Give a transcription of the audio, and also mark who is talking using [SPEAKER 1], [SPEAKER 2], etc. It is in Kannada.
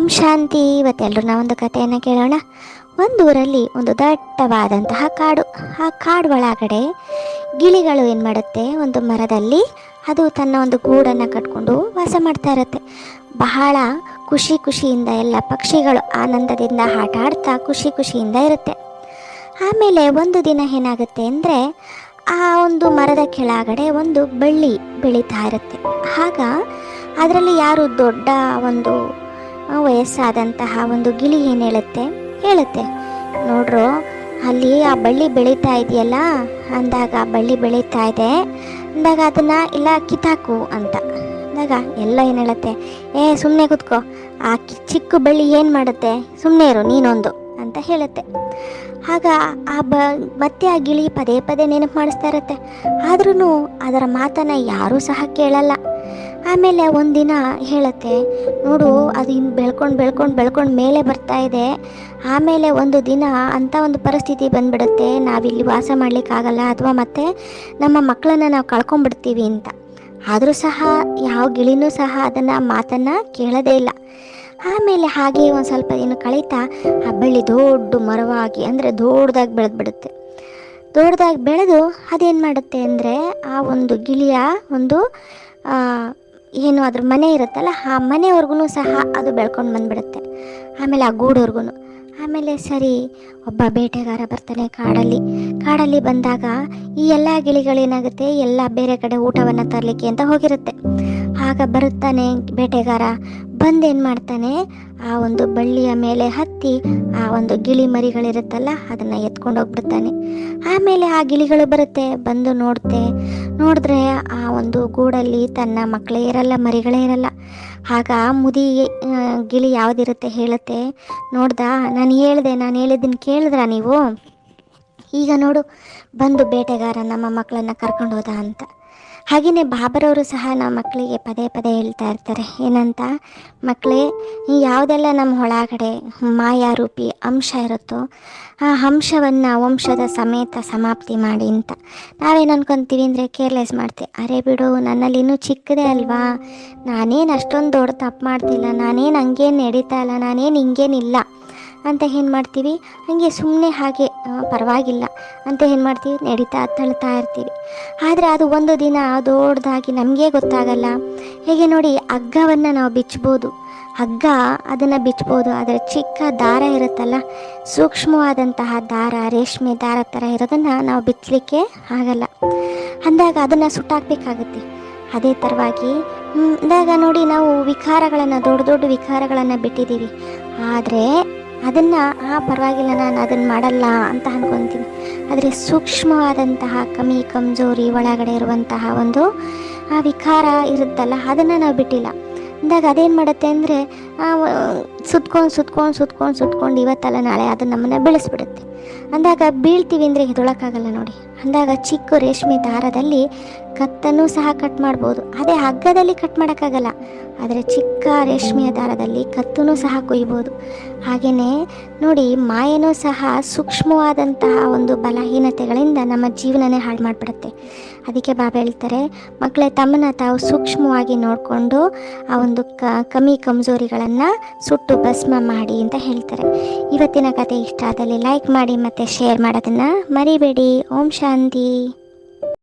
[SPEAKER 1] ಓಂ ಶಾಂತಿ. ಇವತ್ತೆಲ್ಲರೂ ನಾವೊಂದು ಕಥೆಯನ್ನು ಕೇಳೋಣ. ಒಂದು ಊರಲ್ಲಿ ಒಂದು ದಟ್ಟವಾದಂತಹ ಕಾಡು. ಆ ಕಾಡು ಒಳಗಡೆ ಗಿಳಿಗಳು ಏನು ಮಾಡುತ್ತೆ? ಒಂದು ಮರದಲ್ಲಿ ಅದು ತನ್ನ ಒಂದು ಗೂಡನ್ನು ಕಟ್ಕೊಂಡು ವಾಸ ಮಾಡ್ತಾ ಇರುತ್ತೆ. ಬಹಳ ಖುಷಿ ಖುಷಿಯಿಂದ ಎಲ್ಲ ಪಕ್ಷಿಗಳು ಆನಂದದಿಂದ ಆಟ ಆಡ್ತಾ ಖುಷಿ ಖುಷಿಯಿಂದ ಇರುತ್ತೆ. ಆಮೇಲೆ ಒಂದು ದಿನ ಏನಾಗುತ್ತೆ ಅಂದರೆ ಆ ಒಂದು ಮರದ ಕೆಳಗಡೆ ಒಂದು ಬಳ್ಳಿ ಬೆಳೀತಾ ಇರುತ್ತೆ. ಆಗ ಅದರಲ್ಲಿ ಯಾರು ದೊಡ್ಡ ಒಂದು ವಯಸ್ಸಾದಂತಹ ಒಂದು ಗಿಳಿ ಏನು ಹೇಳುತ್ತೆ? ಹೇಳುತ್ತೆ. ನೋಡ್ರು, ಅಲ್ಲಿ ಆ ಬಳ್ಳಿ ಬೆಳೀತಾ ಇದೆಯಲ್ಲ? ಅಂದಾಗ ಆ ಬಳ್ಳಿ ಬೆಳೀತಾ ಇದೆ. ಅಂದಾಗ ಅದನ್ನು ಇಲ್ಲ ಕಿತ್ತಾಕು ಅಂತ. ಅಂದಾಗ ಎಲ್ಲ ಏನು ಹೇಳುತ್ತೆ? ಏ ಸುಮ್ಮನೆ ಕೂತ್ಕೋ. ಆ ಚಿಕ್ಕ ಬಳ್ಳಿ ಏನು ಮಾಡುತ್ತೆ? ಸುಮ್ಮನೆ ಇರು, ನೀನೊಂದು ಅಂತ ಹೇಳುತ್ತೆ. ಆಗ ಆ ಬ, ಮತ್ತೆ ಆ ಗಿಳಿ ಪದೇ ಪದೇ ನೆನಪು ಮಾಡಿಸ್ತಾ ಇರುತ್ತೆ. ಆದ್ರೂ ಅದರ ಮಾತನ್ನು ಯಾರೂ ಸಹ ಕೇಳಲ್ಲ. ಆಮೇಲೆ ಒಂದಿನ ಹೇಳುತ್ತೆ, ನೋಡು, ಅದು ಇನ್ನು ಬೆಳ್ಕೊಂಡು ಬೆಳ್ಕೊಂಡು ಬೆಳ್ಕೊಂಡು ಮೇಲೆ ಬರ್ತಾ ಇದೆ. ಆಮೇಲೆ ಒಂದು ದಿನ ಅಂಥ ಒಂದು ಪರಿಸ್ಥಿತಿ ಬಂದ್ಬಿಡುತ್ತೆ. ನಾವಿಲ್ಲಿ ವಾಸ ಮಾಡಲಿಕ್ಕಾಗಲ್ಲ. ಅಥವಾ ಮತ್ತೆ ನಮ್ಮ ಮಕ್ಕಳನ್ನು ನಾವು ಕಳ್ಕೊಂಡ್ಬಿಡ್ತೀವಿ ಅಂತ. ಆದರೂ ಸಹ ಯಾವ ಗಿಳಿನೂ ಸಹ ಅದನ್ನು ಮಾತನ್ನು ಕೇಳೋದೇ ಇಲ್ಲ. ಆಮೇಲೆ ಹಾಗೆ ಒಂದು ಸ್ವಲ್ಪ ದಿನ ಕಳೀತಾ ಆ ಬಳ್ಳಿ ದೊಡ್ಡ ಮರವಾಗಿ, ಅಂದರೆ ದೊಡ್ಡದಾಗಿ ಬೆಳೆದ್ಬಿಡುತ್ತೆ. ದೊಡ್ಡದಾಗಿ ಬೆಳೆದು ಅದೇನು ಮಾಡುತ್ತೆ ಅಂದರೆ ಆ ಒಂದು ಗಿಳಿಯ ಒಂದು ಏನು ಅದ್ರ ಮನೆ ಇರುತ್ತಲ್ಲ, ಆ ಮನೆವರೆಗೂ ಸಹ ಅದು ಬೆಳ್ಕೊಂಡು ಬಂದ್ಬಿಡುತ್ತೆ. ಆಮೇಲೆ ಆ ಗೂಡವ್ರಿಗೂ ಆಮೇಲೆ ಸರಿ, ಒಬ್ಬ ಬೇಟೆಗಾರ ಬರ್ತಾನೆ ಕಾಡಲ್ಲಿ. ಕಾಡಲ್ಲಿ ಬಂದಾಗ ಈ ಎಲ್ಲ ಗಿಳಿಗಳೇನಾಗುತ್ತೆ ಎಲ್ಲ ಬೇರೆ ಕಡೆ ಊಟವನ್ನು ತರಲಿಕ್ಕೆ ಅಂತ ಹೋಗಿರುತ್ತೆ. ಆಗ ಬರುತ್ತಾನೆ ಬೇಟೆಗಾರ, ಬಂದು ಏನು ಮಾಡ್ತಾನೆ, ಆ ಒಂದು ಬಳ್ಳಿಯ ಮೇಲೆ ಹತ್ತಿ ಆ ಒಂದು ಗಿಳಿ ಮರಿಗಳಿರುತ್ತಲ್ಲ, ಅದನ್ನು ಎತ್ಕೊಂಡು ಹೋಗ್ಬಿಡ್ತಾನೆ. ಆಮೇಲೆ ಆ ಗಿಳಿಗಳು ಬರುತ್ತೆ, ಬಂದು ನೋಡುತ್ತೆ ನೋಡಿದ್ರೆ ಆ ಒಂದು ಗೂಡಲ್ಲಿ ತನ್ನ ಮಕ್ಕಳೇ ಇರಲ್ಲ, ಮರಿಗಳೇ ಇರಲ್ಲ. ಆಗ ಮುದಿ ಗಿಳಿ ಯಾವುದಿರುತ್ತೆ ಹೇಳುತ್ತೆ? ನೋಡ್ದ, ನಾನು ಹೇಳಿದೆ, ನಾನು ಹೇಳಿದ್ದನ್ನು ಕೇಳಿದ್ರಾ ನೀವು? ಈಗ ನೋಡು, ಬಂದು ಬೇಟೆಗಾರ ನಮ್ಮ ಮಕ್ಕಳನ್ನ ಕರ್ಕೊಂಡು ಹೋದ ಅಂತ. ಹಾಗೆಯೇ ಬಾಬರವರು ಸಹ ನಮ್ಮ ಮಕ್ಕಳಿಗೆ ಪದೇ ಪದೇ ಹೇಳ್ತಾ ಇರ್ತಾರೆ. ಏನಂತ? ಮಕ್ಕಳೇ ಯಾವುದೆಲ್ಲ ನಮ್ಮ ಒಳಗಡೆ ಮಾಯಾರೂಪಿ ಅಂಶ ಇರುತ್ತೋ, ಆ ಅಂಶವನ್ನು ವಂಶದ ಸಮೇತ ಸಮಾಪ್ತಿ ಮಾಡಿ ಅಂತ. ನಾವೇನು ಅನ್ಕೊತೀವಿ ಅಂದರೆ ಕೇರ್ಲೆಸ್ ಮಾಡ್ತೀವಿ ಅರೆ ಬಿಡು, ನನ್ನಲ್ಲಿ ಇನ್ನೂ ಚಿಕ್ಕದೇ ಅಲ್ವಾ? ನಾನೇನು ಅಷ್ಟೊಂದು ದೊಡ್ಡ ತಪ್ಪು ಮಾಡ್ತಿಲ್ಲ, ನಾನೇನು ಹಂಗೇನು ನಡೀತಾ ಇಲ್ಲ, ನಾನೇನು ಹಿಂಗೇನಿಲ್ಲ. ಅಂತ ಏನು ಮಾಡ್ತೀವಿ? ಹಾಗೆ ಸುಮ್ಮನೆ ಹಾಗೆ ಪರವಾಗಿಲ್ಲ. ಅಂತ ಏನು ಮಾಡ್ತೀವಿ? ನಡೀತಾ, ತಳ್ತಾ ಇರ್ತೀವಿ. ಆದರೆ ಅದು ಒಂದು ದಿನ ದೊಡ್ಡದಾಗಿ ನಮಗೆ ಗೊತ್ತಾಗಲ್ಲ. ಹೇಗೆ ನೋಡಿ, ಹಗ್ಗವನ್ನು ನಾವು ಬಿಚ್ಚಬೋದು ಹಗ್ಗ ಅದನ್ನು ಬಿಚ್ಬೋದು. ಆದರೆ ಚಿಕ್ಕ ದಾರ ಇರುತ್ತಲ್ಲ, ಸೂಕ್ಷ್ಮವಾದಂತಹ ದಾರ, ರೇಷ್ಮೆ ದಾರ ಥರ ಇರೋದನ್ನು ನಾವು ಬಿಚ್ಚಲಿಕ್ಕೆ ಆಗಲ್ಲ. ಅಂದಾಗ ಅದನ್ನು ಸುಟ್ಟಾಕಬೇಕಾಗುತ್ತೆ. ಅದೇ ಥರವಾಗಿ ಅಂದಾಗ ನೋಡಿ ನಾವು ವಿಕಾರಗಳನ್ನು, ದೊಡ್ಡ ದೊಡ್ಡ ವಿಕಾರಗಳನ್ನು ಬಿಟ್ಟಿದ್ದೀವಿ. ಆದರೆ ಅದನ್ನು, ಆ, ಪರವಾಗಿಲ್ಲ, ನಾನು ಅದನ್ನು ಮಾಡಲ್ಲ ಅಂತ ಅನ್ಕೊತೀನಿ. ಆದರೆ ಸೂಕ್ಷ್ಮವಾದಂತಹ ಕಮ್ಮಿ ಕಮ್ಜೋರಿ ಒಳಗಡೆ ಇರುವಂತಹ ಒಂದು, ಆ, ವಿಕಾರ ಇರುತ್ತಲ್ಲ, ಅದನ್ನು ನಾವು ಬಿಟ್ಟಿಲ್ಲ. ಅಂದಾಗ ಅದೇನು ಮಾಡುತ್ತೆ ಅಂದರೆ ಸುತ್ಕೊಂಡು ಸುತ್ಕೊಂಡು ಸುತ್ಕೊಂಡು ಸುತ್ಕೊಂಡು ಇವತ್ತಲ್ಲ, ನಾಳೆ ಅದು ನಮ್ಮನ್ನು ಬೆಳೆಸ್ಬಿಡುತ್ತೆ. ಅಂದಾಗ ಬೀಳ್ತೀವಿ ಅಂದರೆ ಎದೊಳಕ್ಕಾಗಲ್ಲ ನೋಡಿ ಅಂದಾಗ ಚಿಕ್ಕ ರೇಷ್ಮೆ ದಾರದಲ್ಲಿ ಕತ್ತನ್ನು ಸಹ ಕಟ್ ಮಾಡ್ಬೋದು. ಅದೇ ಹಗ್ಗದಲ್ಲಿ ಕಟ್ ಮಾಡೋಕ್ಕಾಗಲ್ಲ. ಆದರೆ ಚಿಕ್ಕ ರೇಷ್ಮೆಯ ದಾರದಲ್ಲಿ ಕತ್ತೂ ಸಹ ಕೊಯ್ಬೋದು. ಹಾಗೆಯೇ ನೋಡಿ, ಮಾಯನೂ ಸಹ ಸೂಕ್ಷ್ಮವಾದಂತಹ ಒಂದು ಬಲಹೀನತೆಗಳಿಂದ ನಮ್ಮ ಜೀವನನೇ ಹಾಳು ಮಾಡಿಬಿಡುತ್ತೆ. ಅದಕ್ಕೆ ಬಾಬಾ ಹೇಳ್ತಾರೆ ಮಕ್ಕಳೇ ತಮ್ಮನ್ನ ತಾವು ಸೂಕ್ಷ್ಮವಾಗಿ ನೋಡಿಕೊಂಡು ಆ ಒಂದು ಕ, ಕಮ್ಮಿ ಕಮ್ಜೋರಿಗಳನ್ನು ಸುಟ್ಟು ಭಸ್ಮ ಮಾಡಿ ಅಂತ ಹೇಳ್ತಾರೆ. ಇವತ್ತಿನ ಕತೆ ಇಷ್ಟ ಆದಲ್ಲಿ ಲೈಕ್ ಮಾಡಿ ಮತ್ತು ಶೇರ್ ಮಾಡೋದನ್ನು ಮರಿಬೇಡಿ. ಓಂ ಶಾಂತಿ